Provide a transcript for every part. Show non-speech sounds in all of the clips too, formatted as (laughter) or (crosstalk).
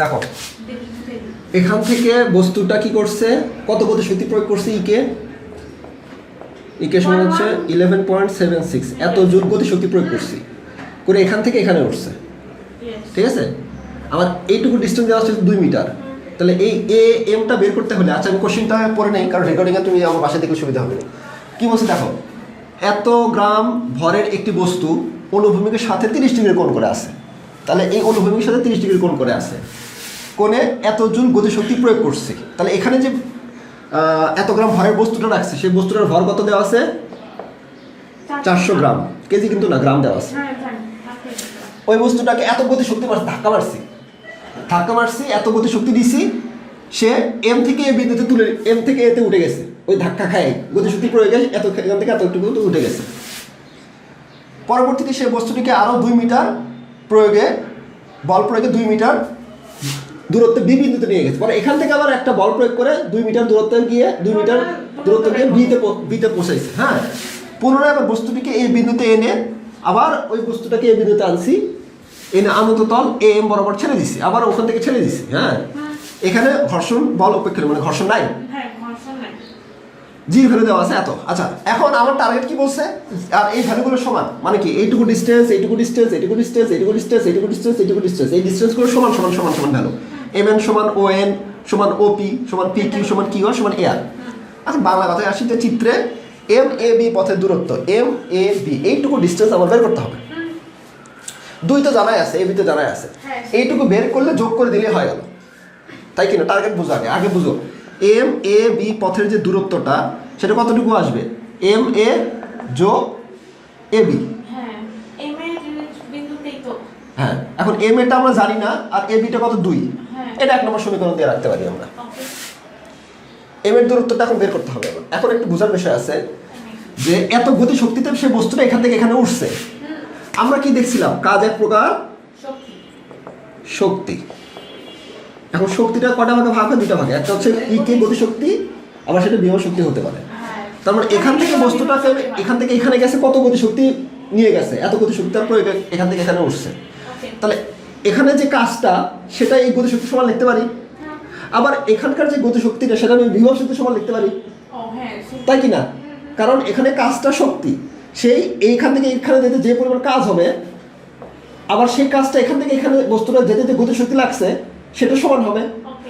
দেখো এখান থেকে বস্তুটা কি করছে? কত গতি শক্তি প্রয়োগ করছে ইকে ইকে সমান হচ্ছে ইলেভেন পয়েন্ট সেভেন সিক্স এত জোর গতি শক্তি প্রয়োগ করছি। করে এখান থেকে এখানে উঠছে। ঠিক আছে? আমার এইটুকু ডিস্টেন্স দেওয়া হচ্ছে দুই মিটার। তাহলে এই এ এমটা বের করতে হলে আচ্ছা আমি কোশ্চেনটা পরে নেই কারণ রেকর্ডিংয়ে তুমি আমার বাসায় দেখলে সুবিধা হবে। না কি বলছে দেখো? এত গ্রাম ভরের একটি বস্তু অনুভূমিকের সাথে তিরিশ ডিগ্রি কোণ করে আছে। তাহলে এই অনুভূমিকের সাথে তিরিশ ডিগ্রি কোণ করে আছে। কোণে এত জুল গতিশক্তি প্রয়োগ করছে। তাহলে এখানে যে এত গ্রাম ভরের বস্তুটা রাখছে সেই বস্তুটার ভর কত দেওয়া আছে? চারশো গ্রাম। কেজি কিন্তু না গ্রাম দেওয়া আছে। ওই বস্তুটাকে এত গতি শক্তি মারছে ধাক্কা মারছি। ধাক্কা মারছি এত গতি শক্তি দিছি সে এম থেকে এ বিন্দুতে তুলে এম থেকে এতে উঠে গেছে। ওই ধাক্কা খায় গতি শক্তি প্রয়োগে এত এখান থেকে এতটুকু উঠে গেছে। পরবর্তীতে সে বস্তুটিকে আরও দুই মিটার প্রয়োগে বল প্রয়োগে দুই মিটার দূরত্বে বি বিন্দুতে নিয়ে গেছে। মানে এখান থেকে আবার একটা বল প্রয়োগ করে দুই মিটার দূরত্বে গিয়ে দুই মিটার দূরত্ব গিয়ে বিতে বিতে পৌঁছাইছে হ্যাঁ? পুনরায় আবার বস্তুটিকে এই বিন্দুতে এনে আবার ওই বস্তুটাকে এই বিন্দুতে আনছি এনে আনত তল এ এম বরাবর ছেড়ে দিছি আবার ওখান থেকে ছেড়ে দিছি হ্যাঁ? এখানে ঘর্ষণ বল উপেক্ষা মানে ঘর্ষণ নাই? জি ভ্যালু দেওয়া আছে এত। আচ্ছা এখন আমার টার্গেট কি বলছে? আর এই ভ্যালুগুলো সমান মানে কি এইটুকু ডিস্টেন্স এইটুকু ডিস্টেন্স এইটুকু ডিস্টেন্স এইটুকু ডিস্টেন্স এইটুকু ডিস্টেন্স এইটুকু ডিস্টেন্স এই ডিস্টেন্সগুলো সমান সমান সমান সমান ভ্যালু। এম এন সমান ও এন সমান ও পি সমান পি কিউ সমান কিউ আর সমান এ আর আচ্ছা বাংলা কথায় আসি যে চিত্রে এম এ বি পথের দূরত্ব এম এ বি এইটুকু ডিস্টেন্স আমার বের করতে হবে। দুই তো জানাই আছে এ বি তো জানাই আছে। হ্যাঁ। এইটুকু বের করলে যোগ করে দিলে হয়ে গেল। তাই কিনা? টার্গেট বুঝো আগে আগে বুঝো। এম এ বি পথের যে দূরত্বটা সেটা কতটুকু আসবে? এম এ যোগ এ বি। হ্যাঁ এখন এম এটা আমরা জানি না আর এ বিটা কত? দুই। হ্যাঁ। এটা এক নম্বর সমীকরণ দিয়ে রাখতে পারি আমরা। এম এর দূরত্বটা এখন বের করতে হবে আমার। এখন একটু বোঝার বিষয় আছে যে এত গতি শক্তিতে সে বস্তুটা এখান থেকে এখানে উঠছে। আমরা কি দেখছিলাম? কাজ এক প্রকার শক্তি। এখন শক্তিটা কটা ভাগে ভাগ হয় দুটা ভাগে? একটা হচ্ছে ই কে গতিশক্তি, আবার সেটা বিভব শক্তি হতে পারে। তার মানে এখান থেকে বস্তুটাকে, এখান থেকে এখানে গেছে কত গতিশক্তি নিয়ে গেছে? এত গতিশক্তি তার প্রয়োগ এখান থেকে এখানে উঠছে। তাহলে এখানে যে কাজটা, সেটা এই গতিশক্তি সমান লিখতে পারি? আবার এখানকার যে গতিশক্তিটা, সেটা আমি বিভব শক্তি সমান লিখতে পারি? তাই কি না কারণ এখানে কাজটা শক্তি। সেই এইখান থেকে এখানে যেতে যে পরিমাণ কাজ হবে, আবার সেই কাজটা এখান থেকে এখানে বস্তুটা যেতে যে গতিশক্তি লাগছে সেটা সমান হবে।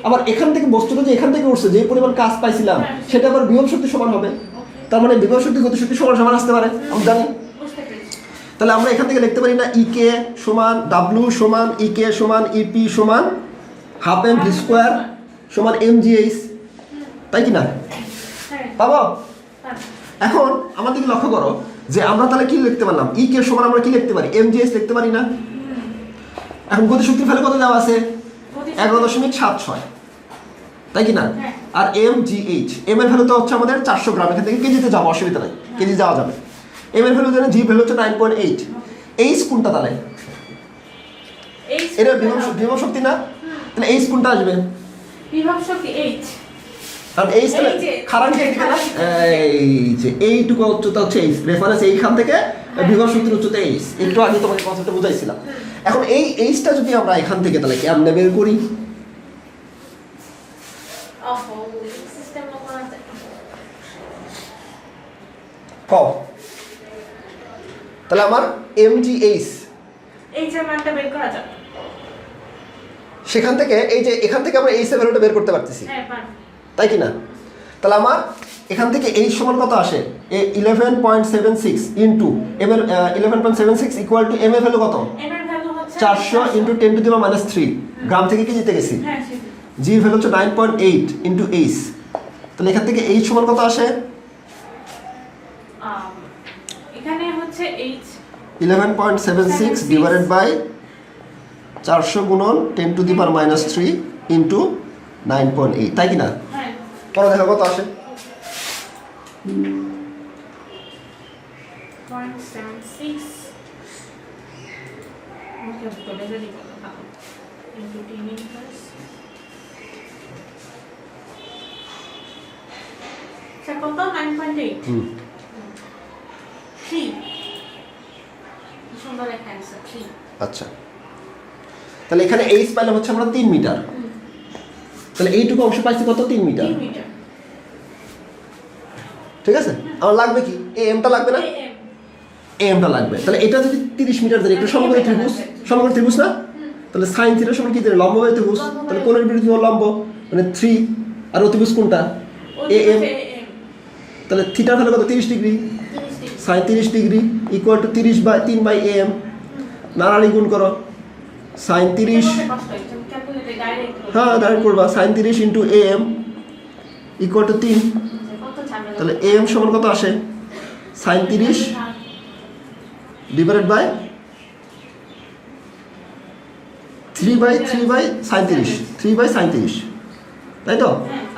আবার এখান থেকে বস্তুটা যে এখান থেকে উঠছে যে পরিমাণ কাজ পাইছিলাম সেটা আবার বিভব শক্তি সমান হবে। তার মানে বিভব শক্তি গতিশক্তি সমান সমান আসতে পারে। আমি জানি। তাহলে আমরা এখান থেকে লিখতে পারি না ই কে সমান ডাব্লু সমান ই কে সমান ইপি সমান হাফ এম ভি স্কোয়ার সমান এম জি এইচ তাই কি না? পাবো? এখন আমার দিকে লক্ষ্য করো যে আমরা তাহলে কি লিখতে পারলাম? ই কে সমান আমরা কি লিখতে পারি? এম জি এইচ লিখতে পারি না? এখন গতিশক্তি ফেলে কত দেওয়া আছে? এগারো দশমিক সাত ছয়। তাই কি না হ্যাঁ। আর এম জি এইচ এম এর ভ্যালু তো হচ্ছে আমাদের চারশো গ্রাম। এখান থেকে কেজিতে যাব অসুবিধা নাই। কেজি যাওয়া যাবে। এম এর ভ্যালু জানেন জি ভ্যালু হচ্ছে নাইন পয়েন্ট এইট এইচ কোনটা তাহলে? এটা বিভব শক্তি না? তাহলে এইচ কোনটা আসবে। বিভব শক্তি এইচ কারণ এই খারাপ। এই যে এইটুকু উচ্চতা হচ্ছে এইচ রেফারেন্স এইখান থেকে বিভব শক্তির উচ্চতা এইচ একটু আগে তোমাকে কনসেপ্টটা বুঝাইছিলাম। এখন এই এইচটা যদি আমরা এখান থেকে তাহলে কেমনে বের করি? তাহলে আমার এম জি এইচ সেখান থেকে এই যে এখান থেকে আমরা এইচ এর ভ্যালুটা বের করতে পারতেছি। হ্যাঁ তাই কি না? তাহলে আমার এখান থেকে এই সমান কত আসে? এ eleven point seven six into M এর eleven point seven six equal to M এর ভ্যালু কত? চারশো into ten to the minus three gram থেকে কি জিতে গেছি? জি ভ্যালু হচ্ছে nine point eight into H তাহলে এখান থেকে এইচ সমান কত আসে? এখানে হচ্ছে H eleven point seven six divided by চারশো গুণন ten to the power minus three into nine point eight তাই কি না? হ্যাঁ। পরে দেখা কত আসে? কত নাইন পয়েন্ট এইট থ্রি সুন্দর একটা অ্যান্সার থ্রি আচ্ছা। তাহলে এখানে এইচ পাইলাম হচ্ছে আমরা তিন মিটার তাহলে এইটুকু অংশ পাইছি কত? তিন মিটার তিন মিটার ঠিক আছে? আমার লাগবে কি? এ এমটা লাগবে না? এ এমটা লাগবে। তাহলে এটা যদি তিরিশ মিটার ধরে একটু সমগ্র ত্রিভুজ সমগ্র ত্রিভুজ না? তাহলে সাইন থিটার সমান কি ধরে? লম্ব হয়ে ত্রিভুজ। তাহলে কোণের বিরুদ্ধে লম্ব মানে থ্রি আর অতিভুজ কোনটা? এ এম তাহলে থিটার ভ্যালু কত? তিরিশ ডিগ্রি। সাইন তিরিশ ডিগ্রি ইকুয়াল টু তিরিশ বাই তিন বাই এ এম নাড়াড়ি গুণ করো। সাইন তিরিশ। হ্যাঁ ডাইরেক্ট করবা। সাইন তিরিশ into A M equal to তিন। তাহলে এ এম সমান কত আসে? সাইন তিরিশ divided by three by three by সাঁত্রিশ থ্রি বাই সাঁত্রিশ তাই তো?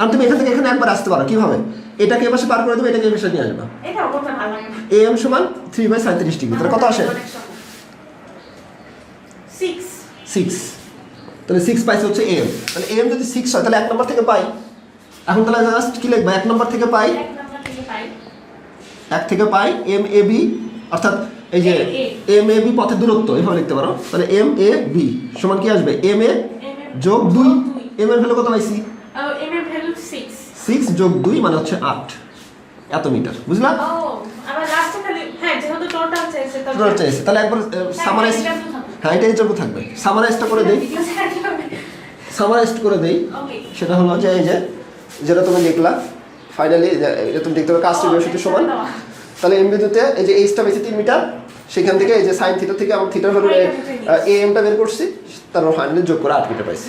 আর তুমি এখান থেকে এখানে একবার আসতে পারো কীভাবে? এটাকে এবার পার করে দেবে এটাকে এবার নিয়ে আসবে। এ এম সমান থ্রি বাই সাঁত্রিশ ডিগ্রি তাহলে কত আসে? সিক্স তাহলে সিক্স পাইছে হচ্ছে এম তাহলে এম যদি সিক্স হয় তাহলে এক নম্বর থেকে পাই। এখন তাহলে জাস্ট কি লিখব? এক নাম্বার থেকে পাই এক থেকে পাই এম এ বি অর্থাৎ এই যে। এম এ বি পথের দূরত্ব এভাবে লিখতে পারো। তাহলে এম এ বি সমান কি আসবে? এম এ যোগ দুই। এম এর ভ্যালু কত পাইছি? এম এর ভ্যালু সিক্স যোগ দুই মানে হচ্ছে আট। এত মিটার বুঝলা? হ্যাঁ চাইছে তাহলে একবার সামারাইজ হ্যাঁ থাকবে। সামারাইজটা করে দেই। (laughs) সামারাইজড করে দেই। সেটা হলো যে এই যে যেটা তুমি লিখলা ফাইনালি এটা তুমি দেখতে পাবে কাজ বৃহস্পতি সমান। তাহলে এম বিন্দুতে এই যে এইচটা বেশি তিন মিটার সেখান থেকে এই যে সাইন থিটা থেকে আমার থিটার হলো এ এমটা বের করছি তারপর ফাইনালি যোগ করে আট মিটার পাইছি।